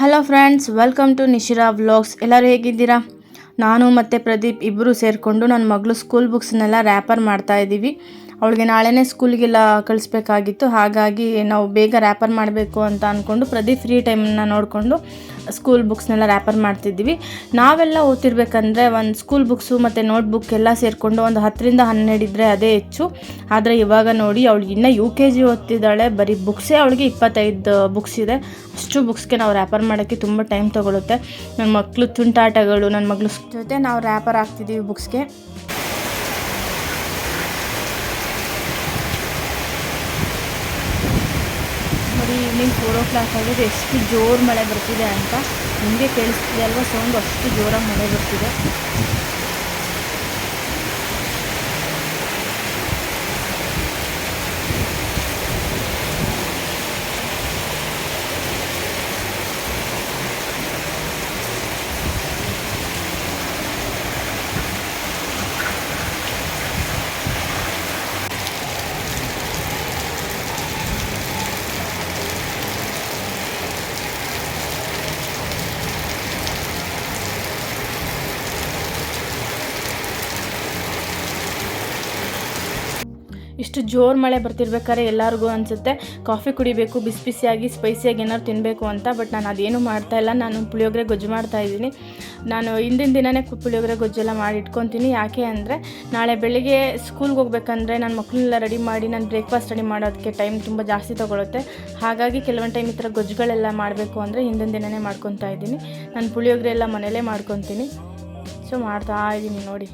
Hello friends welcome to Nishira vlogs ಎಲ್ಲರೂ ಹೇಗಿದ್ದೀರಾ? ನಾನು ಮತ್ತು ಪ್ರದೀಪ್ ಇಬ್ಬರು ಸೇರಿಕೊಂಡು ನನ್ನ ಮಗಳು ಸ್ಕೂಲ್ ಬುಕ್ಸ್ನೆಲ್ಲ ರ್ಯಾಪರ್ ಮಾಡ್ತಾ ಇದ್ದೀವಿ. ಅವಳಿಗೆ ನಾಳೆನೇ ಸ್ಕೂಲ್ಗೆಲ್ಲ ಕಳಿಸ್ಬೇಕಾಗಿತ್ತು. ಹಾಗಾಗಿ ನಾವು ಬೇಗ ರ್ಯಾಪರ್ ಮಾಡಬೇಕು ಅಂತ ಅಂದ್ಕೊಂಡು ಪ್ರತಿ ಫ್ರೀ ಟೈಮನ್ನ ನೋಡಿಕೊಂಡು ಸ್ಕೂಲ್ ಬುಕ್ಸ್ನೆಲ್ಲ ರ್ಯಾಪರ್ ಮಾಡ್ತಿದ್ವಿ ನಾವೆಲ್ಲ ಓದ್ತಿರ್ಬೇಕಂದ್ರೆ ಒಂದು ಸ್ಕೂಲ್ ಬುಕ್ಸು ಮತ್ತು ನೋಟ್ಬುಕ್ ಎಲ್ಲ ಸೇರಿಕೊಂಡು ಒಂದು ಹತ್ತರಿಂದ ಹನ್ನೆರಡು ಇದ್ದರೆ ಅದೇ ಹೆಚ್ಚು. ಆದರೆ ಇವಾಗ ನೋಡಿ ಅವಳು ಇನ್ನೂ ಯು ಕೆ ಜಿ ಓದ್ತಿದ್ದಾಳೆ. ಬರೀ ಬುಕ್ಸೇ ಅವಳಿಗೆ ಇಪ್ಪತ್ತೈದು ಬುಕ್ಸ್ ಇದೆ. ಅಷ್ಟು ಬುಕ್ಸ್ಗೆ ನಾವು ರ್ಯಾಪರ್ ಮಾಡೋಕ್ಕೆ ತುಂಬ ಟೈಮ್ ತೊಗೊಳುತ್ತೆ. ನನ್ನ ಮಕ್ಕಳು ತುಂಟಾಟಗಳು ನನ್ನ ಮಗಳು ಜೊತೆ ನಾವು ರ್ಯಾಪರ್ ಆಗ್ತಿದ್ದೀವಿ ಬುಕ್ಸ್ಗೆ ನೋಡಿ ಈವ್ನಿಂಗ್ ಫೋರ್ ಓ ಕ್ಲಾಕ್ ಆಗಿದೆ ಎಷ್ಟು ಜೋರು ಮಳೆ ಬರ್ತಿದೆ ಅಂತ ನಿಮಗೆ ಕೇಳಿಸ್ತಿದೆ ಅಲ್ವಾ? ಸೌಂಡ್ ಅಷ್ಟು ಜೋರಾಗಿ ಮಳೆ ಬರ್ತಿದೆ. ಇಷ್ಟು ಜೋರು ಮಳೆ ಬರ್ತಿರ್ಬೇಕಾದ್ರೆ ಎಲ್ಲರಿಗೂ ಅನಿಸುತ್ತೆ. ಕಾಫಿ ಕುಡಿಬೇಕು ಬಿಸಿ ಬಿಸಿಯಾಗಿ ಸ್ಪೈಸಿಯಾಗಿ ಏನಾದ್ರು ತಿನ್ನಬೇಕು ಅಂತ, ಬಟ್ ನಾನು ಅದೇನು ಮಾಡ್ತಾ ಇಲ್ಲ. ನಾನು ಪುಳಿಯೋಗರೆ ಗೊಜ್ಜು ಮಾಡ್ತಾ ಇದ್ದೀನಿ. ನಾನು ಹಿಂದಿನ ದಿನವೇ ಪುಳಿಯೋಗರೆ ಗೊಜ್ಜೆಲ್ಲ ಮಾಡಿ ಇಟ್ಕೊತೀನಿ. ಯಾಕೆ ಅಂದರೆ, ನಾಳೆ ಬೆಳಿಗ್ಗೆ ಸ್ಕೂಲ್ಗೆ ಹೋಗ್ಬೇಕಂದ್ರೆ ನನ್ನ ಮಕ್ಕಳನ್ನೆಲ್ಲ ರೆಡಿ ಮಾಡಿ, ನಾನು ಬ್ರೇಕ್ಫಾಸ್ಟ್ ರೆಡಿ ಮಾಡೋದಕ್ಕೆ ಟೈಮ್ ತುಂಬ ಜಾಸ್ತಿ ತೊಗೊಳುತ್ತೆ. ಹಾಗಾಗಿ ಕೆಲವೊಂದು ಟೈಮ್ ಈ ಥರ ಗೊಜ್ಜುಗಳೆಲ್ಲ ಮಾಡಬೇಕು ಅಂದರೆ ಹಿಂದಿನ ದಿನವೇ ಮಾಡ್ಕೊತಾ ಇದ್ದೀನಿ. ನಾನು ಪುಳಿಯೋಗರೆ ಎಲ್ಲ ಮನೇಲೇ ಮಾಡ್ಕೊತೀನಿ. ಸೊ ಮಾಡ್ತಾ ಇದ್ದೀನಿ ನೋಡಿ.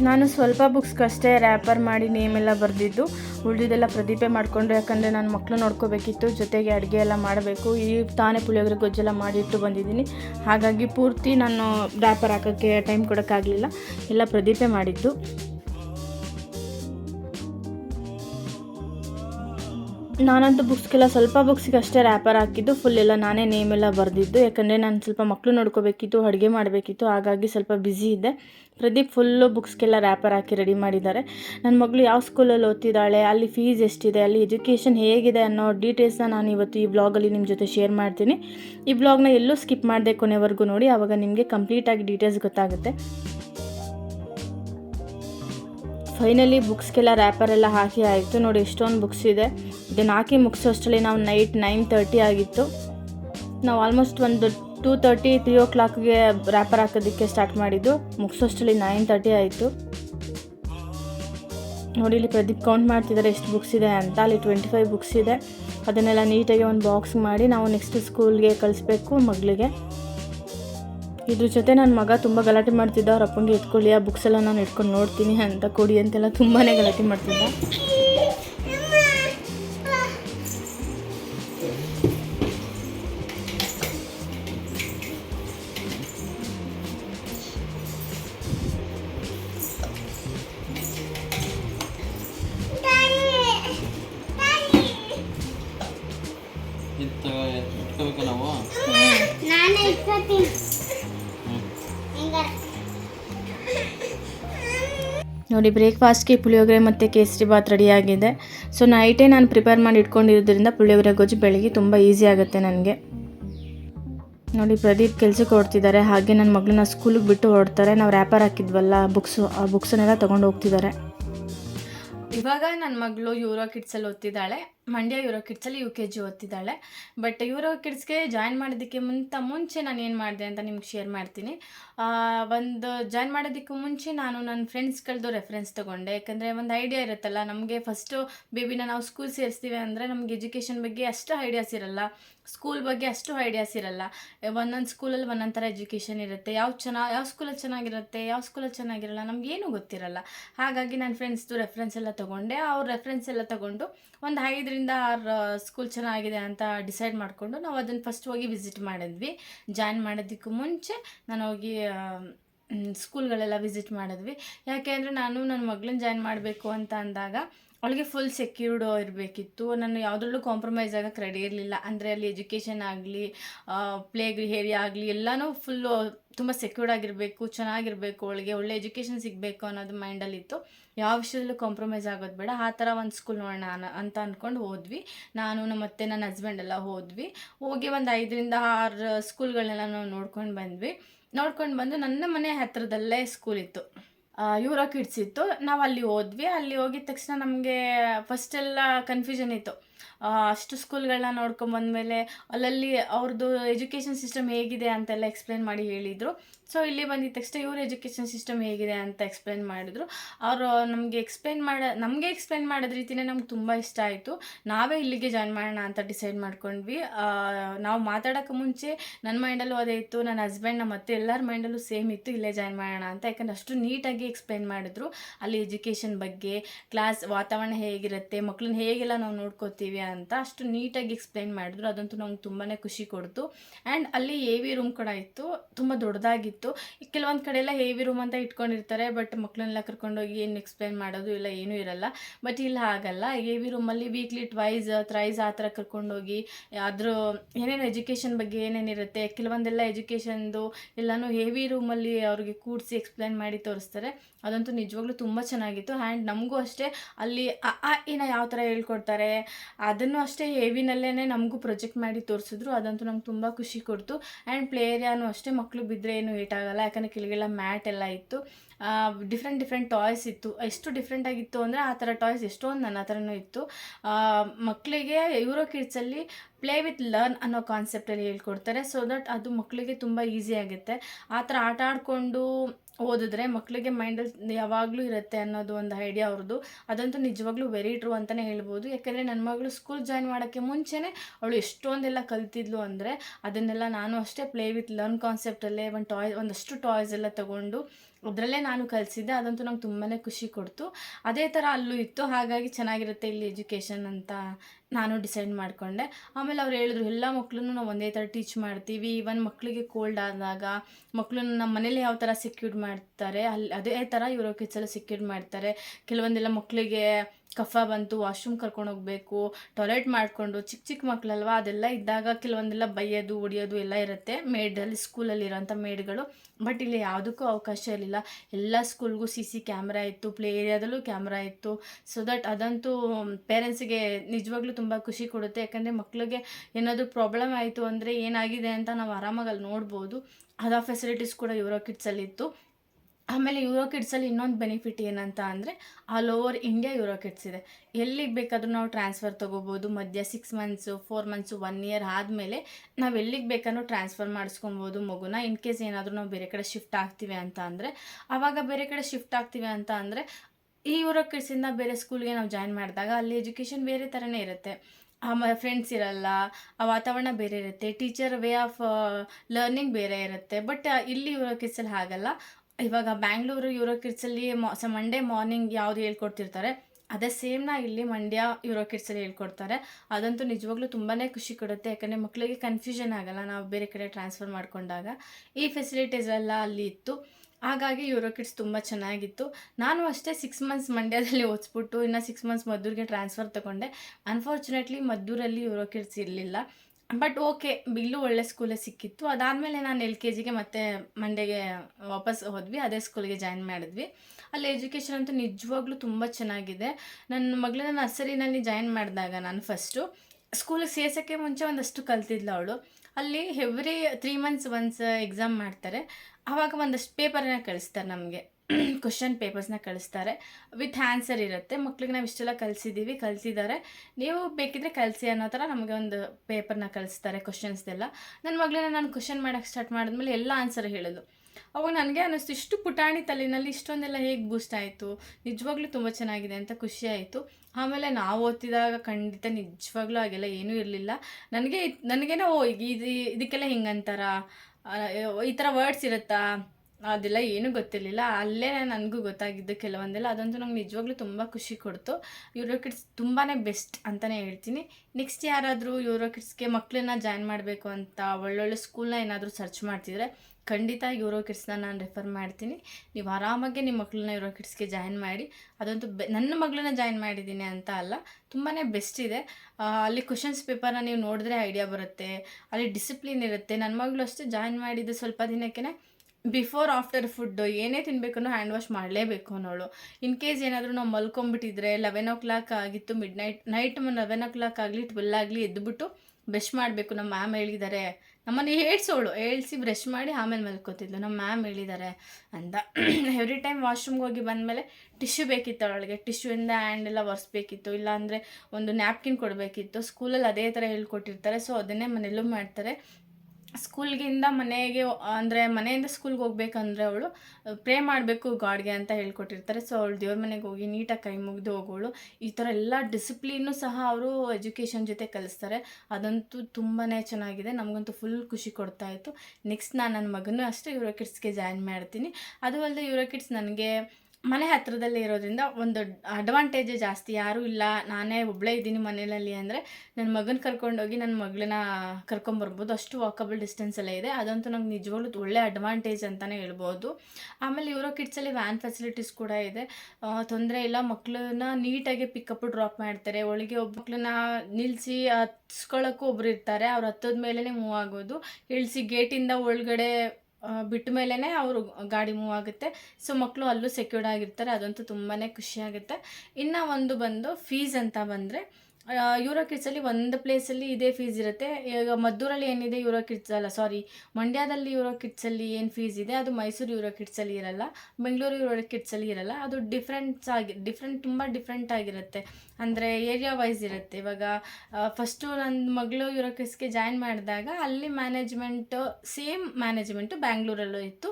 ನಾನು ಸ್ವಲ್ಪ ಬುಕ್ಸ್ಗಷ್ಟೇ ರ್ಯಾಪರ್ ಮಾಡಿ ನೇಮ್ ಎಲ್ಲ ಬರೆದಿದ್ದು, ಉಳಿದಿದ್ದೆಲ್ಲ ಪ್ರದೀಪೆ ಮಾಡಿಕೊಂಡು ಯಾಕಂದರೆ ನಾನು ಮಕ್ಕಳು ನೋಡ್ಕೋಬೇಕಿತ್ತು, ಜೊತೆಗೆ ಅಡುಗೆ ಎಲ್ಲ ಮಾಡಬೇಕು. ಈ ತಾನೇ ಪುಳಿಯೋಗರೆ ಗೊಜ್ಜೆಲ್ಲ ಮಾಡಿಟ್ಟು ಬಂದಿದ್ದೀನಿ. ಹಾಗಾಗಿ ಪೂರ್ತಿ ನಾನು ರ್ಯಾಪರ್ ಹಾಕೋಕ್ಕೆ ಟೈಮ್ ಕೊಡೋಕ್ಕಾಗಲಿಲ್ಲ. ಎಲ್ಲ ಪ್ರದೀಪೆ ಮಾಡಿದ್ದು. ನಾನಂತೂ ಬುಕ್ಸ್ಗೆಲ್ಲ ಸ್ವಲ್ಪ ಬುಕ್ಸ್ಗೆ ಅಷ್ಟೇ ರ್ಯಾಪರ್ ಹಾಕಿದ್ದು ಫುಲ್ ಎಲ್ಲ ನಾನೇ ನೇಮ್ ಎಲ್ಲ ಬರೆದಿದ್ದು. ಯಾಕಂದರೆ ನಾನು ಸ್ವಲ್ಪ ಮಕ್ಕಳು ನೋಡ್ಕೋಬೇಕಿತ್ತು, ಅಡುಗೆ ಮಾಡಬೇಕಿತ್ತು, ಹಾಗಾಗಿ ಸ್ವಲ್ಪ ಬ್ಯುಸಿ ಇದ್ದೆ. ಪ್ರದೀಪ್ ಫುಲ್ಲು ಬುಕ್ಸ್ಗೆಲ್ಲ ರ್ಯಾಪರ್ ಹಾಕಿ ರೆಡಿ ಮಾಡಿದ್ದಾರೆ. ನನ್ನ ಮಗಳು ಯಾವ ಸ್ಕೂಲಲ್ಲಿ ಓದ್ತಿದ್ದಾಳೆ, ಅಲ್ಲಿ ಫೀಸ್ ಎಷ್ಟಿದೆ, ಅಲ್ಲಿ ಎಜುಕೇಷನ್ ಹೇಗಿದೆ ಅನ್ನೋ ಡೀಟೇಲ್ಸ್ನ ನಾನು ಇವತ್ತು ಈ ಬ್ಲಾಗಲ್ಲಿ ನಿಮ್ಮ ಜೊತೆ ಶೇರ್ ಮಾಡ್ತೀನಿ. ಈ ಬ್ಲಾಗ್ನ ಎಲ್ಲೂ ಸ್ಕಿಪ್ ಮಾಡಿದೆ ಕೊನೆವರೆಗೂ ನೋಡಿ ಆವಾಗ ನಿಮಗೆ ಕಂಪ್ಲೀಟಾಗಿ ಡೀಟೇಲ್ಸ್ ಗೊತ್ತಾಗುತ್ತೆ. ಫೈನಲಿ ಬುಕ್ಸ್ಗೆಲ್ಲ ರ್ಯಾಪರ್ ಎಲ್ಲ ಹಾಕಿ ಆಯಿತು. ನೋಡಿ, ಎಷ್ಟೊಂದು ಬುಕ್ಸ್ ಇದೆ. ಇದನ್ನು ಹಾಕಿ ಮುಗಿಸೋ ಅಷ್ಟರಲ್ಲಿ ನಾವು ನೈಟ್ ನೈನ್ ತರ್ಟಿ ಆಗಿತ್ತು. ನಾವು ಆಲ್ಮೋಸ್ಟ್ ಒಂದು ಟೂ ತರ್ಟಿ ತ್ರೀ ಓ ಕ್ಲಾಕ್ಗೆ ರ್ಯಾಪರ್ ಹಾಕೋದಕ್ಕೆ ಸ್ಟಾರ್ಟ್ ಮಾಡಿದ್ದು. ಮುಗಿಸೋಷ್ಟರಲ್ಲಿ ನೈನ್ ತರ್ಟಿ ಆಯಿತು. ನೋಡಿ ಇಲ್ಲಿ ಪ್ರದೀಪ್ ಕೌಂಟ್ ಮಾಡ್ತಿದ್ದಾರೆ ಎಷ್ಟು ಬುಕ್ಸ್ ಇದೆ ಅಂತ. ಅಲ್ಲಿ ಟ್ವೆಂಟಿ ಫೈವ್ ಬುಕ್ಸ್ ಇದೆ. ಅದನ್ನೆಲ್ಲ ನೀಟಾಗಿ ಒಂದು ಬಾಕ್ಸ್ ಮಾಡಿ ನಾವು ನೆಕ್ಸ್ಟ್ ಸ್ಕೂಲ್ಗೆ ಕಳಿಸ್ಬೇಕು ಮಗಳಿಗೆ. ಇದ್ರ ಜೊತೆ ನನ್ನ ಮಗ ತುಂಬ ಗಲಾಟೆ ಮಾಡ್ತಿದ್ದ. ಅವ್ರ ಅಪ್ಪಂಗೆ ಇಟ್ಕೊಳ್ಳಿ ಆ ಬುಕ್ಸ್ ಎಲ್ಲ ನಾನು ಇಟ್ಕೊಂಡು ನೋಡ್ತೀನಿ ಅಂತ. ಕೊಡಿ ಅಂತೆಲ್ಲ ತುಂಬಾ ಗಲಾಟೆ ಮಾಡ್ತಿದ್ದ. ನೋಡಿ, ಬ್ರೇಕ್ಫಾಸ್ಟ್ಗೆ ಪುಳಿಯೋಗರೆ ಮತ್ತು ಕೇಸರಿ ಬಾತ್ ರೆಡಿಯಾಗಿದೆ. ಸೊ ನೈಟೇ ನಾನು ಪ್ರಿಪೇರ್ ಮಾಡಿ ಇಟ್ಕೊಂಡಿರೋದ್ರಿಂದ ಪುಳಿಯೋಗರೆ ಗೊಜ್ಜು ಬೆಳಗ್ಗೆ ತುಂಬ ಈಸಿ ಆಗುತ್ತೆ ನನಗೆ. ನೋಡಿ, ಪ್ರದೀಪ್ ಕೆಲ್ಸಕ್ಕೆ ಹೊಡ್ತಿದ್ದಾರೆ ಹಾಗೆ ನನ್ನ ಮಗಳನ್ನ ಸ್ಕೂಲಿಗೆ ಬಿಟ್ಟು ಹೊರಡ್ತಾರೆ. ನಾವು ರ್ಯಾಪರ್ ಹಾಕಿದ್ವಲ್ಲ ಬುಕ್ಸು ಆ ಬುಕ್ಸನ್ನೆಲ್ಲ ತೊಗೊಂಡು ಹೋಗ್ತಿದ್ದಾರೆ. ಇವಾಗ ನನ್ನ ಮಗಳು ಯೂರೋ ಕಿಡ್ಸಲ್ಲಿ ಓದ್ತಿದ್ದಾಳೆ. ಮಂಡ್ಯ ಯೂರೋ ಕಿಡ್ಸಲ್ಲಿ ಯು ಕೆ ಜಿ ಓದ್ತಿದ್ದಾಳೆ. ಬಟ್ ಯೂರೋ ಕಿಡ್ಸ್ಗೆ ಜಾಯಿನ್ ಮಾಡೋದಕ್ಕೆ ಮುಂತ ಮುಂಚೆ ನಾನು ಏನು ಮಾಡಿದೆ ಅಂತ ನಿಮ್ಗೆ ಶೇರ್ ಮಾಡ್ತೀನಿ. ಒಂದು ಜಾಯಿನ್ ಮಾಡೋದಕ್ಕೂ ಮುಂಚೆ ನಾನು ನನ್ನ ಫ್ರೆಂಡ್ಸ್ಗಳದ್ದು ರೆಫರೆನ್ಸ್ ತೊಗೊಂಡೆ. ಯಾಕಂದರೆ ಒಂದು ಐಡಿಯಾ ಇರುತ್ತಲ್ಲ, ನಮಗೆ ಫಸ್ಟು ಬೇಬಿನ ನಾವು ಸ್ಕೂಲ್ ಸೇರಿಸ್ತೀವಿ ಅಂದರೆ ನಮ್ಗೆ ಎಜುಕೇಷನ್ ಬಗ್ಗೆ ಅಷ್ಟು ಐಡಿಯಾಸ್ ಇರಲ್ಲ. ಸ್ಕೂಲ್ ಬಗ್ಗೆ ಅಷ್ಟು ಐಡಿಯಾಸ್ ಇರಲ್ಲ. ಒಂದೊಂದು ಸ್ಕೂಲಲ್ಲಿ ಒಂದೊಂದು ಥರ ಎಜುಕೇಷನ್ ಇರುತ್ತೆ. ಯಾವ ಚೆನ್ನಾಗಿ ಯಾವ ಸ್ಕೂಲಲ್ಲಿ ಚೆನ್ನಾಗಿರುತ್ತೆ, ಯಾವ ಸ್ಕೂಲಲ್ಲಿ ಚೆನ್ನಾಗಿರಲ್ಲ ನಮಗೇನು ಗೊತ್ತಿರಲ್ಲ. ಹಾಗಾಗಿ ನನ್ನ ಫ್ರೆಂಡ್ಸ್ದು ರೆಫರೆನ್ಸ್ ಎಲ್ಲ ತೊಗೊಂಡೆ. ಅವ್ರ ರೆಫರೆನ್ಸ್ ಎಲ್ಲ ತೊಗೊಂಡು ಒಂದು ಐದರಿಂದ ಆರು ಸ್ಕೂಲ್ ಚೆನ್ನಾಗಿದೆ ಅಂತ ಡಿಸೈಡ್ ಮಾಡಿಕೊಂಡು ನಾವು ಅದನ್ನು ಫಸ್ಟ್ ಹೋಗಿ ವಿಸಿಟ್ ಮಾಡಿದ್ವಿ. ಜಾಯಿನ್ ಮಾಡೋದಕ್ಕೂ ಮುಂಚೆ ನಾನು ಹೋಗಿ ಸ್ಕೂಲ್ಗಳೆಲ್ಲ ವಿಸಿಟ್ ಮಾಡಿದ್ವಿ. ಯಾಕೆ ಅಂದರೆ ನಾನು ನನ್ನ ಮಗಳನ್ನ ಜಾಯ್ನ್ ಮಾಡಬೇಕು ಅಂತ ಅಂದಾಗ ಅವಳಿಗೆ ಫುಲ್ ಸೆಕ್ಯೂರ್ಡ್ ಇರಬೇಕಿತ್ತು. ನಾನು ಯಾವುದ್ರಲ್ಲೂ ಕಾಂಪ್ರಮೈಸ್ ಆಗಕ್ಕೆ ರೆಡಿ ಇರಲಿಲ್ಲ. ಅಂದರೆ ಅಲ್ಲಿ ಎಜುಕೇಷನ್ ಆಗಲಿ ಪ್ಲೇ ಏರಿಯಾ ಆಗಲಿ ಎಲ್ಲನೂ ಫುಲ್ಲು ತುಂಬ ಸೆಕ್ಯೂರ್ಡ್ ಆಗಿರಬೇಕು, ಚೆನ್ನಾಗಿರಬೇಕು ಅವಳಿಗೆ. ಒಳ್ಳೆ ಎಜುಕೇಷನ್ ಸಿಗಬೇಕು ಅನ್ನೋದು ಮೈಂಡಲ್ಲಿತ್ತು ಯಾವ ವಿಷಯದಲ್ಲೂ ಕಾಂಪ್ರಮೈಸ್ ಆಗೋದು ಬೇಡ. ಆ ಥರ ಒಂದು ಸ್ಕೂಲ್ ನೋಡೋಣ ಅಂತ ಅಂದ್ಕೊಂಡು ಹೋದ್ವಿ. ನಾನು, ನಮ್ಮ ಮತ್ತೆ ನನ್ನ ಹಸ್ಬೆಂಡ್ ಎಲ್ಲ ಹೋದ್ವಿ. ಹೋಗಿ ಒಂದು ಐದರಿಂದ ಆರು ಸ್ಕೂಲ್ಗಳನ್ನೆಲ್ಲ ನಾವು ನೋಡ್ಕೊಂಡು ಬಂದ್ವಿ. ನೋಡ್ಕೊಂಡು ಬಂದು ನನ್ನ ಮನೆ ಹತ್ತಿರದಲ್ಲೇ ಸ್ಕೂಲ್ ಇತ್ತು. ಯೂರೋ ಕಿಡ್ಸ್ ಇತ್ತು. ನಾವು ಅಲ್ಲಿ ಹೋದ್ವಿ. ಅಲ್ಲಿ ಹೋಗಿದ ತಕ್ಷಣ ನಮಗೆ ಫಸ್ಟೆಲ್ಲ ಕನ್ಫ್ಯೂಷನ್ ಇತ್ತು. ಅಷ್ಟು ಸ್ಕೂಲ್ಗಳನ್ನ ನೋಡ್ಕೊಂಬಂದ್ಮೇಲೆ ಅಲ್ಲಲ್ಲಿ ಅವ್ರದ್ದು ಎಜುಕೇಷನ್ ಸಿಸ್ಟಮ್ ಹೇಗಿದೆ ಅಂತೆಲ್ಲ ಎಕ್ಸ್ಪ್ಲೇನ್ ಮಾಡಿ ಹೇಳಿದರು. ಸೊ ಇಲ್ಲಿ ಬಂದಿದ ತಕ್ಷಣ ಇವ್ರ ಎಜುಕೇಷನ್ ಸಿಸ್ಟಮ್ ಹೇಗಿದೆ ಅಂತ ಎಕ್ಸ್ಪ್ಲೇನ್ ಮಾಡಿದ್ರು. ಅವರು ನಮಗೆ ಎಕ್ಸ್ಪ್ಲೇನ್ ಮಾಡ, ನಮಗೆ ಎಕ್ಸ್ಪ್ಲೇನ್ ಮಾಡೋದ ರೀತಿಯೇ ನಮ್ಗೆ ತುಂಬ ಇಷ್ಟ ಆಯಿತು. ನಾವೇ ಇಲ್ಲಿಗೆ ಜಾಯ್ನ್ ಮಾಡೋಣ ಅಂತ ಡಿಸೈಡ್ ಮಾಡ್ಕೊಂಡ್ವಿ. ನಾವು ಮಾತಾಡೋಕೆ ಮುಂಚೆ ನನ್ನ ಮೈಂಡಲ್ಲೂ ಅದೇ ಇತ್ತು. ನನ್ನ ಹಸ್ಬೆಂಡ್ ನಮ್ಮ ಮತ್ತೆ ಎಲ್ಲರ ಮೈಂಡಲ್ಲೂ ಸೇಮ್ ಇತ್ತು. ಇಲ್ಲೇ ಜಾಯ್ನ್ ಮಾಡೋಣ ಅಂತ. ಯಾಕಂದ್ರೆ ಅಷ್ಟು ನೀಟಾಗಿ ಎಕ್ಸ್ಪ್ಲೇನ್ ಮಾಡಿದ್ರು. ಅಲ್ಲಿ ಎಜುಕೇಷನ್ ಬಗ್ಗೆ ಕ್ಲಾಸ್ ವಾತಾವರಣ ಹೇಗಿರುತ್ತೆ ಮಕ್ಕಳನ್ನ ಹೇಗೆಲ್ಲ ನಾವು ನೋಡ್ಕೋತೀವಿ ಅಂತ ಅಷ್ಟು ನೀಟಾಗಿ ಎಕ್ಸ್ಪ್ಲೇನ್ ಮಾಡಿದ್ರು. ಅದಂತೂ ನಮ್ಗೆ ತುಂಬಾ ಖುಷಿ ಕೊಡ್ತು. ಆ್ಯಂಡ್ ಅಲ್ಲಿ ಎ ರೂಮ್ ಕೂಡ ಇತ್ತು. ತುಂಬ ದೊಡ್ಡದಾಗಿತ್ತು. ಕೆಲವೊಂದು ಕಡೆ ಎಲ್ಲ ಹೇವಿ ರೂಮ್ ಅಂತ ಇಟ್ಕೊಂಡಿರ್ತಾರೆ ಬಟ್ ಮಕ್ಕಳನ್ನೆಲ್ಲ ಕರ್ಕೊಂಡೋಗಿ ಏನು ಎಕ್ಸ್ಪ್ಲೇನ್ ಮಾಡೋದು ಇಲ್ಲ, ಏನೂ ಇರಲ್ಲ. ಬಟ್ ಇಲ್ಲಿ ಹಾಗಲ್ಲ. ಎ ವಿ ರೂಮಲ್ಲಿ ವೀಕ್ಲಿ ಟ್ವೈಸ್ ತ್ರೈಸ್ ಆ ಥರ ಕರ್ಕೊಂಡೋಗಿ ಅದ್ರ ಏನೇನು ಎಜುಕೇಷನ್ ಬಗ್ಗೆ ಏನೇನಿರುತ್ತೆ ಕೆಲವೊಂದೆಲ್ಲ ಎಜುಕೇಷನ್ದು ಎಲ್ಲನೂ ಹೇವಿ ರೂಮಲ್ಲಿ ಅವ್ರಿಗೆ ಕೂಡಿಸಿ ಎಕ್ಸ್ಪ್ಲೇನ್ ಮಾಡಿ ತೋರಿಸ್ತಾರೆ. ಅದಂತೂ ನಿಜವಾಗ್ಲೂ ತುಂಬ ಚೆನ್ನಾಗಿತ್ತು. ಆ್ಯಂಡ್ ನಮಗೂ ಅಷ್ಟೇ ಅಲ್ಲಿ ಆ ಏನ ಯಾವ ಥರ ಹೇಳ್ಕೊಡ್ತಾರೆ, ಅದನ್ನು ಅಷ್ಟೇ ಹೇವಿನಲ್ಲೇ ನಮಗೂ ಪ್ರೊಜೆಕ್ಟ್ ಮಾಡಿ ತೋರಿಸಿದ್ರು. ಅದಂತೂ ನಮ್ಗೆ ತುಂಬ ಖುಷಿ ಕೊಡ್ತು. ಆ್ಯಂಡ್ ಪ್ಲೇ ಏರಿಯಾನೂ ಅಷ್ಟೇ ಮಕ್ಕಳು ಬಿದ್ದರೆ ಏನು ಏಟ್ ಆಗಲ್ಲ. ಯಾಕಂದರೆ ಕೆಳಗೆಲ್ಲ ಮ್ಯಾಟ್ ಎಲ್ಲ ಇತ್ತು. ಡಿಫ್ರೆಂಟ್ ಡಿಫ್ರೆಂಟ್ ಟಾಯ್ಸ್ ಇತ್ತು. ಎಷ್ಟು ಡಿಫ್ರೆಂಟ್ ಆಗಿತ್ತು ಅಂದರೆ ಆ ಥರ ಟಾಯ್ಸ್ ಎಷ್ಟೊಂದು ನನ್ನ ಹತ್ರನೂ ಇತ್ತು. ಮಕ್ಕಳಿಗೆ ಯೂರೋ ಕಿಡ್ಸಲ್ಲಿ ಪ್ಲೇ ವಿತ್ ಲರ್ನ್ ಅನ್ನೋ ಕಾನ್ಸೆಪ್ಟಲ್ಲಿ ಹೇಳ್ಕೊಡ್ತಾರೆ. ಸೊ ದಟ್ ಅದು ಮಕ್ಕಳಿಗೆ ತುಂಬ ಈಸಿ ಆಗುತ್ತೆ. ಆ ಥರ ಆಟ ಆಡಿಕೊಂಡು ಓದಿದ್ರೆ ಮಕ್ಕಳಿಗೆ ಮೈಂಡಲ್ಲಿ ಯಾವಾಗಲೂ ಇರುತ್ತೆ ಅನ್ನೋದು ಒಂದು ಐಡಿಯಾ ಅವ್ರದ್ದು. ಅದಂತೂ ನಿಜವಾಗ್ಲೂ ವೆರಿ ಟ್ರೂ ಅಂತಲೇ ಹೇಳ್ಬೋದು. ಯಾಕೆಂದರೆ ನನ್ನ ಮಗಳು ಸ್ಕೂಲ್ ಜಾಯ್ನ್ ಮಾಡೋಕ್ಕೆ ಮುಂಚೆನೇ ಅವಳು ಎಷ್ಟೊಂದೆಲ್ಲ ಕಲ್ತಿದ್ಲು ಅಂದರೆ ಅದನ್ನೆಲ್ಲ ನಾನು ಅಷ್ಟೇ ಪ್ಲೇ ವಿತ್ ಲರ್ನ್ ಕಾನ್ಸೆಪ್ಟಲ್ಲೇ ಒಂದು ಟಾಯ್ ಒಂದಷ್ಟು ಟಾಯ್ಸ್ ಎಲ್ಲ ತೊಗೊಂಡು ಅದರಲ್ಲೇ ನಾನು ಕಲಿಸಿದ್ದೆ, ಅದಂತೂ ನಂಗೆ ತುಂಬಾ ಖುಷಿ ಕೊಡ್ತು. ಅದೇ ಥರ ಅಲ್ಲೂ ಇತ್ತು, ಹಾಗಾಗಿ ಚೆನ್ನಾಗಿರುತ್ತೆ ಇಲ್ಲಿ ಎಜುಕೇಷನ್ ಅಂತ ನಾನು ಡಿಸೈಡ್ ಮಾಡಿಕೊಂಡೆ. ಆಮೇಲೆ ಅವ್ರು ಹೇಳಿದ್ರು, ಎಲ್ಲ ಮಕ್ಕಳನ್ನು ನಾವು ಒಂದೇ ಥರ ಟೀಚ್ ಮಾಡ್ತೀವಿ. ಈವನ್ ಮಕ್ಕಳಿಗೆ ಕೋಲ್ಡ್ ಆದಾಗ ಮಕ್ಕಳನ್ನ ನಮ್ಮ ಮನೇಲಿ ಯಾವ ಥರ ಸೆಕ್ಯೂರ್ ಮಾಡ್ತಾರೆ ಅಲ್ಲಿ ಅದೇ ಥರ ಇವರು ಕಿಡ್ಸೆಲ್ಲ ಸೆಕ್ಯೂರ್ ಮಾಡ್ತಾರೆ. ಕೆಲವೊಂದೆಲ್ಲ ಮಕ್ಕಳಿಗೆ ಕಫ ಬಂತು ವಾಶ್ರೂಮ್ ಕರ್ಕೊಂಡು ಹೋಗಬೇಕು ಟಾಯ್ಲೆಟ್ ಮಾಡಿಕೊಂಡು ಚಿಕ್ಕ ಚಿಕ್ಕ ಮಕ್ಕಳಲ್ವಾ ಅದೆಲ್ಲ ಇದ್ದಾಗ ಕೆಲವೊಂದೆಲ್ಲ ಬೈಯೋದು ಹೊಡಿಯೋದು ಎಲ್ಲ ಇರುತ್ತೆ. ಮೇಡಲ್ಲಿ ಸ್ಕೂಲಲ್ಲಿ ಇರೋಂಥ ಮೇಡ್ಗಳು. ಬಟ್ ಇಲ್ಲಿ ಯಾವುದಕ್ಕೂ ಅವಕಾಶ ಇರಲಿಲ್ಲ. ಎಲ್ಲ ಸ್ಕೂಲ್ಗೂ ಸಿ ಸಿ ಕ್ಯಾಮ್ರಾ ಇತ್ತು ಪ್ಲೇ ಏರಿಯಾದಲ್ಲೂ ಕ್ಯಾಮ್ರಾ ಇತ್ತು. ಸೊ ದಟ್ ಅದಂತೂ ಪೇರೆಂಟ್ಸಿಗೆ ನಿಜವಾಗ್ಲೂ ತುಂಬ ಖುಷಿ ಕೊಡುತ್ತೆ. ಯಾಕಂದರೆ ಮಕ್ಕಳಿಗೆ ಏನಾದರೂ ಪ್ರಾಬ್ಲಮ್ ಆಯಿತು ಅಂದರೆ ಏನಾಗಿದೆ ಅಂತ ನಾವು ಆರಾಮಾಗಿ ಅಲ್ಲಿ ನೋಡ್ಬೋದು. ಅದ ಫೆಸಿಲಿಟೀಸ್ ಕೂಡ ಯುವರೋ ಕಿಡ್ಸಲ್ಲಿ ಇತ್ತು ಆಮೇಲೆ ಯುರೋ ಕಿಡ್ಸಲ್ಲಿ ಇನ್ನೊಂದು ಬೆನಿಫಿಟ್ ಏನಂತ ಅಂದರೆ all over India euro kids ಇದೆ. ಎಲ್ಲಿಗೆ ಬೇಕಾದರೂ ನಾವು ಟ್ರಾನ್ಸ್ಫರ್ ತೊಗೋಬೋದು. ಮಧ್ಯ six months four months one year ಆದಮೇಲೆ ನಾವು ಎಲ್ಲಿಗೆ ಬೇಕಾದ್ರೂ ಟ್ರಾನ್ಸ್ಫರ್ ಮಾಡಿಸ್ಕೊಬೋದು ಮಗುನ. ಇನ್ ಕೇಸ್ ಏನಾದರೂ ನಾವು ಬೇರೆ ಕಡೆ ಶಿಫ್ಟ್ ಆಗ್ತೀವಿ ಅಂತ ಅಂದರೆ ಆವಾಗ ಬೇರೆ ಕಡೆ ಶಿಫ್ಟ್ ಆಗ್ತೀವಿ ಅಂತ ಅಂದರೆ, ಈ ಯುರೋ ಕಿಡ್ಸಿಂದ ಬೇರೆ ಸ್ಕೂಲ್ಗೆ ನಾವು ಜಾಯಿನ್ ಮಾಡಿದಾಗ ಅಲ್ಲಿ ಎಜುಕೇಷನ್ ಬೇರೆ ಥರನೇ ಇರುತ್ತೆ. ಆಮೇಲೆ ಫ್ರೆಂಡ್ಸ್ ಇರಲ್ಲ, ಆ ವಾತಾವರಣ ಬೇರೆ ಇರುತ್ತೆ ಟೀಚರ್ ವೇ ಆಫ್ ಲರ್ನಿಂಗ್ ಬೇರೆ ಇರುತ್ತೆ. ಬಟ್ ಇಲ್ಲಿ ಯುರೋ ಕಿಡ್ಸಲ್ಲಿ ಹಾಗಲ್ಲ. ಇವಾಗ ಬ್ಯಾಂಗ್ಳೂರು ಯೂರೋ ಕಿಡ್ಸಲ್ಲಿ ಸ ಮಂಡೇ ಮಾರ್ನಿಂಗ್ ಯಾವ್ದು ಹೇಳ್ಕೊಡ್ತಿರ್ತಾರೆ, ಅದೇ ಸೇಮ್ನ ಇಲ್ಲಿ ಮಂಡ್ಯ ಯೂರೋ ಕಿಡ್ಸಲ್ಲಿ ಹೇಳ್ಕೊಡ್ತಾರೆ. ಅದಂತೂ ನಿಜವಾಗ್ಲೂ ತುಂಬಾ ಖುಷಿ ಕೊಡುತ್ತೆ, ಯಾಕಂದರೆ ಮಕ್ಕಳಿಗೆ ಕನ್ಫ್ಯೂಷನ್ ಆಗಲ್ಲ ನಾವು ಬೇರೆ ಕಡೆ ಟ್ರಾನ್ಸ್ಫರ್ ಮಾಡಿಕೊಂಡಾಗ. ಈ ಫೆಸಿಲಿಟೀಸ್ ಎಲ್ಲ ಅಲ್ಲಿ ಇತ್ತು. ಹಾಗಾಗಿ ಯೂರೋ ಕಿಡ್ಸ್ ತುಂಬ ಚೆನ್ನಾಗಿತ್ತು. ನಾನು ಅಷ್ಟೇ ಸಿಕ್ಸ್ ಮಂತ್ಸ್ ಮಂಡ್ಯದಲ್ಲಿ ಓದಿಸ್ಬಿಟ್ಟು, ಇನ್ನು ಸಿಕ್ಸ್ ಮಂತ್ಸ್ ಮದ್ದೂರಿಗೆ ಟ್ರಾನ್ಸ್ಫರ್ ತಗೊಂಡೆ. ಅನ್ಫಾರ್ಚುನೇಟ್ಲಿ ಮದ್ದೂರಲ್ಲಿ ಯೂರೋ ಕಿಡ್ಸ್ ಇರಲಿಲ್ಲ. ಬಟ್ ಓಕೆ ಬಿಲ್ಲು ಒಳ್ಳೆ ಸ್ಕೂಲೇ ಸಿಕ್ಕಿತ್ತು. ಅದಾದಮೇಲೆ ನಾನು ಎಲ್ ಕೆ ಜಿಗೆ ಮತ್ತೆ ಮಂಡ್ಯಗೆ ವಾಪಸ್ ಹೋದ್ವಿ. ಅದೇ ಸ್ಕೂಲ್ಗೆ ಜಾಯಿನ್ ಮಾಡಿದ್ವಿ. ಅಲ್ಲಿ ಎಜುಕೇಷನ್ ಅಂತೂ ನಿಜವಾಗ್ಲೂ ತುಂಬ ಚೆನ್ನಾಗಿದೆ. ನನ್ನ ಮಗಳನ್ನ ನರ್ಸರಿನಲ್ಲಿ ಜಾಯಿನ್ ಮಾಡಿದಾಗ ನಾನು ಫಸ್ಟು ಸ್ಕೂಲಿಗೆ ಸೇರ್ಸೋಕ್ಕೆ ಮುಂಚೆ ಒಂದಷ್ಟು ಕಲ್ತಿದ್ಲು ಅವಳು. ಅಲ್ಲಿ every three months once exam ಮಾಡ್ತಾರೆ. ಆವಾಗ ಒಂದಷ್ಟು ಪೇಪರನ್ನ ಕಳಿಸ್ತಾರೆ ನಮಗೆ. ಕ್ವಶನ್ ಪೇಪರ್ಸ್ನ ಕಳಿಸ್ತಾರೆ. ವಿತ್ ಆನ್ಸರ್ ಇರುತ್ತೆ. ಮಕ್ಳಿಗೆ ನಾವು ಇಷ್ಟೆಲ್ಲ ಕಲಿಸಿದ್ದೀವಿ ಕಲಿಸಿದ್ದಾರೆ ನೀವು ಬೇಕಿದ್ರೆ ಕಲಿಸಿ ಅನ್ನೋ ಥರ ನಮಗೆ ಒಂದು ಪೇಪರ್ನ ಕಳಿಸ್ತಾರೆ ಕ್ವಶನ್ಸ್ದೆಲ್ಲ ನನ್ನ ಮಗಳನ್ನ ನಾನು ಕ್ವಶನ್ ಮಾಡೋಕ್ಕೆ ಸ್ಟಾರ್ಟ್ ಮಾಡಿದ್ಮೇಲೆ ಎಲ್ಲ ಆನ್ಸರ್ ಹೇಳೋದು ಅವಾಗ ನನಗೆ ಅನ್ನಿಸ್ತು, ಇಷ್ಟು ಪುಟಾಣಿ ತಲೆನಲ್ಲಿ ಇಷ್ಟೊಂದೆಲ್ಲ ಹೇಗೆ ಬೂಸ್ಟ್ ಆಯಿತು? ನಿಜವಾಗ್ಲೂ ತುಂಬ ಚೆನ್ನಾಗಿದೆ ಅಂತ ಖುಷಿ ಆಯಿತು. ಆಮೇಲೆ ನಾವು ಓದ್ತಿದಾಗ ಖಂಡಿತ ನಿಜವಾಗ್ಲೂ ಹಾಗೆಲ್ಲ ಏನೂ ಇರಲಿಲ್ಲ. ನನಗೆ ನನಗೇನೋ ಓ ಇದು, ಇದಕ್ಕೆಲ್ಲ ಹಿಂಗಂತಾರ? ಈ ಥರ ವರ್ಡ್ಸ್ ಇರುತ್ತಾ? ಅದೆಲ್ಲ ಏನೂ ಗೊತ್ತಿರಲಿಲ್ಲ. ಅಲ್ಲೇ ನನಗೂ ಗೊತ್ತಾಗಿದ್ದು ಕೆಲವೊಂದೆಲ್ಲ. ಅದಂತೂ ನಂಗೆ ನಿಜವಾಗ್ಲೂ ತುಂಬ ಖುಷಿ ಕೊಡ್ತು. ಯೂರೋ ಕಿಡ್ಸ್ ತುಂಬಾ ಬೆಸ್ಟ್ ಅಂತಲೇ ಹೇಳ್ತೀನಿ. ನೆಕ್ಸ್ಟ್ ಯಾರಾದರೂ ಯೂರೋ ಕಿಡ್ಸ್ಗೆ ಮಕ್ಕಳನ್ನ ಜಾಯ್ನ್ ಮಾಡಬೇಕು ಅಂತ ಒಳ್ಳೊಳ್ಳೆ ಸ್ಕೂಲ್ನ ಏನಾದರೂ ಸರ್ಚ್ ಮಾಡ್ತಿದ್ರೆ ಖಂಡಿತ ಯೂರೋ ಕಿಡ್ಸ್ನ ನಾನು ರೆಫರ್ ಮಾಡ್ತೀನಿ. ನೀವು ಆರಾಮಾಗಿ ನಿಮ್ಮ ಮಕ್ಕಳನ್ನ ಯೂರೋ ಕಿಡ್ಸ್ಗೆ ಜಾಯ್ನ್ ಮಾಡಿ. ಅದಂತೂ ಬೆ ನನ್ನ ಮಗಳನ್ನ ಜಾಯ್ನ್ ಮಾಡಿದ್ದೀನಿ ಅಂತ ಅಲ್ಲ ತುಂಬಾ ಬೆಸ್ಟ್ ಇದೆ. ಅಲ್ಲಿ ಕ್ವಶನ್ಸ್ ಪೇಪರ್ನ ನೀವು ನೋಡಿದ್ರೆ ಐಡಿಯಾ ಬರುತ್ತೆ. ಅಲ್ಲಿ ಡಿಸಿಪ್ಲಿನ್ ಇರುತ್ತೆ. ನನ್ನ ಮಗಳು ಅಷ್ಟೇ ಜಾಯಿನ್ ಮಾಡಿದ್ದು ಸ್ವಲ್ಪ ದಿನಕ್ಕೆ ಬಿಫೋರ್ ಆಫ್ಟರ್ ಫುಡ್ಡು ಏನೇ ತಿನ್ಬೇಕನ್ನೋ ಹ್ಯಾಂಡ್ ವಾಶ್ ಮಾಡಲೇಬೇಕು ಅನ್ನೋಳು. ಇನ್ ಕೇಸ್ ಏನಾದರೂ ನಾವು ಮಲ್ಕೊಂಬಿಟ್ಟಿದ್ರೆ ಲೆವೆನ್ ಓ ಕ್ಲಾಕ್ ಆಗಿತ್ತು midnight night eleven o'clock ಆಗಲಿ ಟ್ವೆಲ್ ಆಗಲಿ ಎದ್ದುಬಿಟ್ಟು ಬ್ರಷ್ ಮಾಡಬೇಕು. ನಮ್ಮ ಮ್ಯಾಮ್ ಹೇಳಿದ್ದಾರೆ ನಮ್ಮನ್ನು ಹೇಳ್ಸೋಳು ಹೇಳ್ಸಿ ಬ್ರಷ್ ಮಾಡಿ ಆಮೇಲೆ ಮಲ್ಕೋತಿದ್ಲು. ನಮ್ಮ ಮ್ಯಾಮ್ ಹೇಳಿದ್ದಾರೆ ಅಂತ ಎವ್ರಿ ಟೈಮ್ ವಾಶ್ರೂಮ್ಗೆ ಹೋಗಿ ಬಂದಮೇಲೆ ಟಿಶ್ಯೂ ಬೇಕಿತ್ತು ಅವಳಿಗೆ. ಟಿಶ್ಯೂಯಿಂದ ಹ್ಯಾಂಡ್ ಎಲ್ಲ ಒರೆಸ್ಬೇಕಿತ್ತು. ಇಲ್ಲಾಂದರೆ ಒಂದು ನ್ಯಾಪ್ಕಿನ್ ಕೊಡಬೇಕಿತ್ತು. ಸ್ಕೂಲಲ್ಲಿ ಅದೇ ಥರ ಹೇಳ್ಕೊಟ್ಟಿರ್ತಾರೆ. ಸೊ ಅದನ್ನೇ ಮನೆಯಲ್ಲೂ ಮಾಡ್ತಾರೆ. ಸ್ಕೂಲ್ಗಿಂದ ಮನೆಗೆ ಅಂದರೆ ಮನೆಯಿಂದ ಸ್ಕೂಲ್ಗೆ ಹೋಗ್ಬೇಕಂದ್ರೆ ಅವಳು ಪ್ರೇ ಮಾಡಬೇಕು ಗಾಡ್ಗೆ ಅಂತ ಹೇಳ್ಕೊಟ್ಟಿರ್ತಾರೆ. ಸೊ ಅವಳು ದೇವ್ರ ಮನೆಗೆ ಹೋಗಿ ನೀಟಾಗಿ ಕೈ ಮುಗಿದು ಹೋಗೋಳು. ಈ ಥರ ಎಲ್ಲ ಡಿಸಿಪ್ಲಿನ್ನು ಸಹ ಅವರು ಎಜುಕೇಷನ್ ಜೊತೆ ಕಲಿಸ್ತಾರೆ. ಅದಂತೂ ತುಂಬಾ ಚೆನ್ನಾಗಿದೆ. ನಮಗಂತೂ ಫುಲ್ ಖುಷಿ ಕೊಡ್ತಾ ಇತ್ತು. ನೆಕ್ಸ್ಟ್ ನಾನು ನನ್ನ ಮಗನೂ ಅಷ್ಟೇ ಯೂರೋ ಕಿಡ್ಸ್ಗೆ ಜಾಯಿನ್ ಮಾಡ್ತೀನಿ. ಅದು ಅಲ್ಲದೆ ಯೂರೋ ಕಿಡ್ಸ್ ನನಗೆ ಮನೆ ಹತ್ತಿರದಲ್ಲೇ ಇರೋದ್ರಿಂದ ಒಂದು ಅಡ್ವಾಂಟೇಜ್ ಜಾಸ್ತಿ. ಯಾರೂ ಇಲ್ಲ. ನಾನೇ ಒಬ್ಬಳೇ ಇದ್ದೀನಿ ಮನೆಯಲ್ಲಿ ಅಂದರೆ ನನ್ನ ಮಗನ ಕರ್ಕೊಂಡೋಗಿ ನನ್ನ ಮಗಳನ್ನ ಕರ್ಕೊಂಬರ್ಬೋದು. ಅಷ್ಟು ವಾಕಬಲ್ ಡಿಸ್ಟೆನ್ಸಲ್ಲೇ ಇದೆ. ಅದಂತೂ ನಂಗೆ ನಿಜವಾಗ್ಲೂ ಒಳ್ಳೆ ಅಡ್ವಾಂಟೇಜ್ ಅಂತಲೇ ಹೇಳ್ಬೋದು. ಆಮೇಲೆ ಯೂರೋ ಕಿಡ್ಸಲ್ಲಿ ವ್ಯಾನ್ ಫೆಸಿಲಿಟೀಸ್ ಕೂಡ ಇದೆ. ತೊಂದರೆ ಇಲ್ಲ. ಮಕ್ಕಳನ್ನ ನೀಟಾಗಿ ಪಿಕಪ್ ಡ್ರಾಪ್ ಮಾಡ್ತಾರೆ. ಒಳಗೆ ಒಬ್ಬ ಮಕ್ಕಳನ್ನ ನಿಲ್ಲಿಸಿ ಹತ್ಸ್ಕೊಳ್ಳೋಕ್ಕೂ ಒಬ್ರು ಇರ್ತಾರೆ. ಅವ್ರು ಹತ್ತೋದ ಮೇಲೇ ಮೂವ್ ಆಗೋದು. ಇಳಿಸಿ ಗೇಟಿಂದ ಒಳಗಡೆ ಬಿಟ್ಟ ಮೇಲೇ ಅವರು ಗಾಡಿ ಮೂವ್ ಆಗುತ್ತೆ. ಸೊ ಮಕ್ಕಳು ಅಲ್ಲೂ ಸೆಕ್ಯೂರ್ಡ್ ಆಗಿರ್ತಾರೆ. ಅದಂತೂ ತುಂಬಾ ಖುಷಿಯಾಗುತ್ತೆ ಇನ್ನು ಒಂದು ಬಂದು ಫೀಸ್ ಅಂತ ಬಂದರೆ ಯೂರೋ ಕಿಡ್ಸಲ್ಲಿ ಒಂದು ಪ್ಲೇಸಲ್ಲಿ ಇದೇ ಫೀಸ್ ಇರುತ್ತೆ. ಈಗ ಮದ್ದೂರಲ್ಲಿ ಏನಿದೆ ಯೂರೋ ಕಿಡ್ಸ್ ಅಲ್ಲ ಸಾರಿ ಮಂಡ್ಯದಲ್ಲಿ ಯೂರೋ ಕಿಡ್ಸಲ್ಲಿ ಏನು ಫೀಸ್ ಇದೆ? ಅದು ಮೈಸೂರು ಯೂರೋ ಕಿಡ್ಸಲ್ಲಿ ಇರಲ್ಲ. ಬೆಂಗಳೂರು ಯೂರೋ ಕಿಡ್ಸಲ್ಲಿ ಇರಲ್ಲ. ಅದು ಡಿಫ್ರೆಂಟ್ಸ್ ಆಗಿ ಡಿಫ್ರೆಂಟ್ ತುಂಬ ಡಿಫ್ರೆಂಟ್ ಆಗಿರುತ್ತೆ. ಅಂದರೆ ಏರಿಯಾ ವೈಸ್ ಇರುತ್ತೆ. ಇವಾಗ ಫಸ್ಟು ನನ್ನ ಮಗಳು ಯೂರೋ ಕಿಡ್ಸ್ಗೆ ಜಾಯಿನ್ ಮಾಡಿದಾಗ ಅಲ್ಲಿ ಮ್ಯಾನೇಜ್ಮೆಂಟು ಸೇಮ್ ಮ್ಯಾನೇಜ್ಮೆಂಟು ಬ್ಯಾಂಗ್ಳೂರಲ್ಲೂ ಇತ್ತು.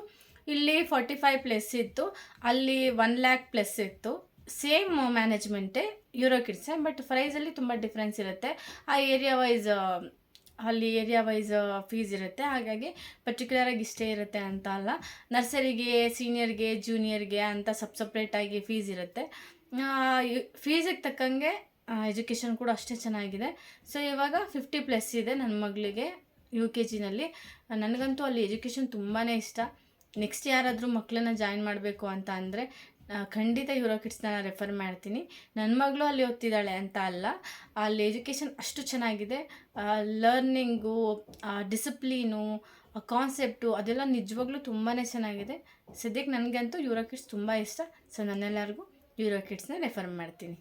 ಇಲ್ಲಿ ಫಾರ್ಟಿ ಫೈವ್ ಪ್ಲಸ್ ಇತ್ತು. ಅಲ್ಲಿ ಒನ್ ಲ್ಯಾಕ್ ಪ್ಲಸ್ ಇತ್ತು. ಸೇಮ್ ಮ್ಯಾನೇಜ್ಮೆಂಟೇ ಯೂರೋ ಕಿಡ್ಸೆ ಬಟ್ ಪ್ರೈಸಲ್ಲಿ ತುಂಬ ಡಿಫ್ರೆನ್ಸ್ ಇರುತ್ತೆ. ಆ ಏರಿಯಾ ವೈಸ್ ಅಲ್ಲಿ ಏರಿಯಾ ವೈಸ್ ಫೀಸ್ ಇರುತ್ತೆ. ಹಾಗಾಗಿ ಪರ್ಟಿಕ್ಯುಲರಾಗಿ ಇಷ್ಟೇ ಇರುತ್ತೆ ಅಂತ ಅಲ್ಲ. ನರ್ಸರಿಗೆ ಸೀನಿಯರ್ಗೆ ಜೂನಿಯರ್ಗೆ ಅಂತ ಸಪ್ ಸಪ್ರೇಟಾಗಿ ಫೀಸ್ ಇರುತ್ತೆ. ಫೀಸಿಗೆ ತಕ್ಕಂಗೆ ಎಜುಕೇಷನ್ ಕೂಡ ಅಷ್ಟೇ ಚೆನ್ನಾಗಿದೆ. ಸೊ ಇವಾಗ ಫಿಫ್ಟಿ ಪ್ಲಸ್ ಇದೆ ನನ್ನ ಮಗಳಿಗೆ ಯು ಕೆ ಜಿನಲ್ಲಿ ನನಗಂತೂ ಅಲ್ಲಿ ಎಜುಕೇಷನ್ ತುಂಬಾ ಇಷ್ಟ. ನೆಕ್ಸ್ಟ್ ಯಾರಾದರೂ ಮಕ್ಕಳನ್ನ ಜಾಯಿನ್ ಮಾಡಬೇಕು ಅಂತ ಅಂದರೆ ಖಂಡಿತ ಯೂರೋ ಕಿಡ್ಸ್ನ ರೆಫರ್ ಮಾಡ್ತೀನಿ. ನನ್ನ ಮಗಳು ಅಲ್ಲಿ ಓದ್ತಿದ್ದಾಳೆ ಅಂತ ಅಲ್ಲ, ಅಲ್ಲಿ ಎಜುಕೇಷನ್ ಅಷ್ಟು ಚೆನ್ನಾಗಿದೆ. ಲರ್ನಿಂಗು ಡಿಸಿಪ್ಲೀನು ಕಾನ್ಸೆಪ್ಟು ಅದೆಲ್ಲ ನಿಜವಾಗ್ಲೂ ತುಂಬಾ ಚೆನ್ನಾಗಿದೆ. ಸದ್ಯಕ್ಕೆ ನನಗಂತೂ ಯೂರೋ ಕಿಡ್ಸ್ ತುಂಬ ಇಷ್ಟ. ಸೊ ನನ್ನೆಲ್ಲರಿಗೂ ಯೂರೋ ಕಿಡ್ಸ್ನ ರೆಫರ್ ಮಾಡ್ತೀನಿ.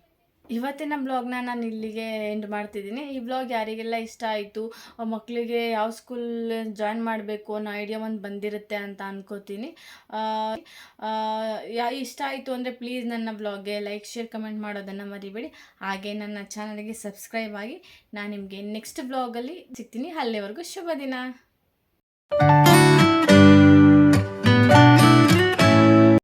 ಇವತ್ತಿನ ಬ್ಲಾಗ್ನ ನಾನು ಇಲ್ಲಿಗೆ ಎಂಡ್ ಮಾಡ್ತಿದ್ದೀನಿ. ಈ ಬ್ಲಾಗ್ ಯಾರಿಗೆಲ್ಲ ಇಷ್ಟ ಆಯಿತು ಮಕ್ಕಳಿಗೆ ಯಾವ ಸ್ಕೂಲ್ ಜಾಯಿನ್ ಮಾಡಬೇಕು ಅನ್ನೋ ಐಡಿಯಾ ಒಂದು ಬಂದಿರುತ್ತೆ ಅಂತ ಅನ್ಕೋತೀನಿ. ಯಾ, ಇಷ್ಟ ಆಯಿತು ಅಂದರೆ ಪ್ಲೀಸ್ ನನ್ನ ಬ್ಲಾಗ್ಗೆ ಲೈಕ್ ಶೇರ್ ಕಮೆಂಟ್ ಮಾಡೋದನ್ನು ಮರಿಬೇಡಿ. ಹಾಗೆ ನನ್ನ ಚಾನಲ್ಗೆ ಸಬ್ಸ್ಕ್ರೈಬ್ ಆಗಿ ನಾನು ನಿಮಗೆ ನೆಕ್ಸ್ಟ್ ಬ್ಲಾಗಲ್ಲಿ ಸಿಗ್ತೀನಿ. ಅಲ್ಲಿವರೆಗೂ ಶುಭ ದಿನ.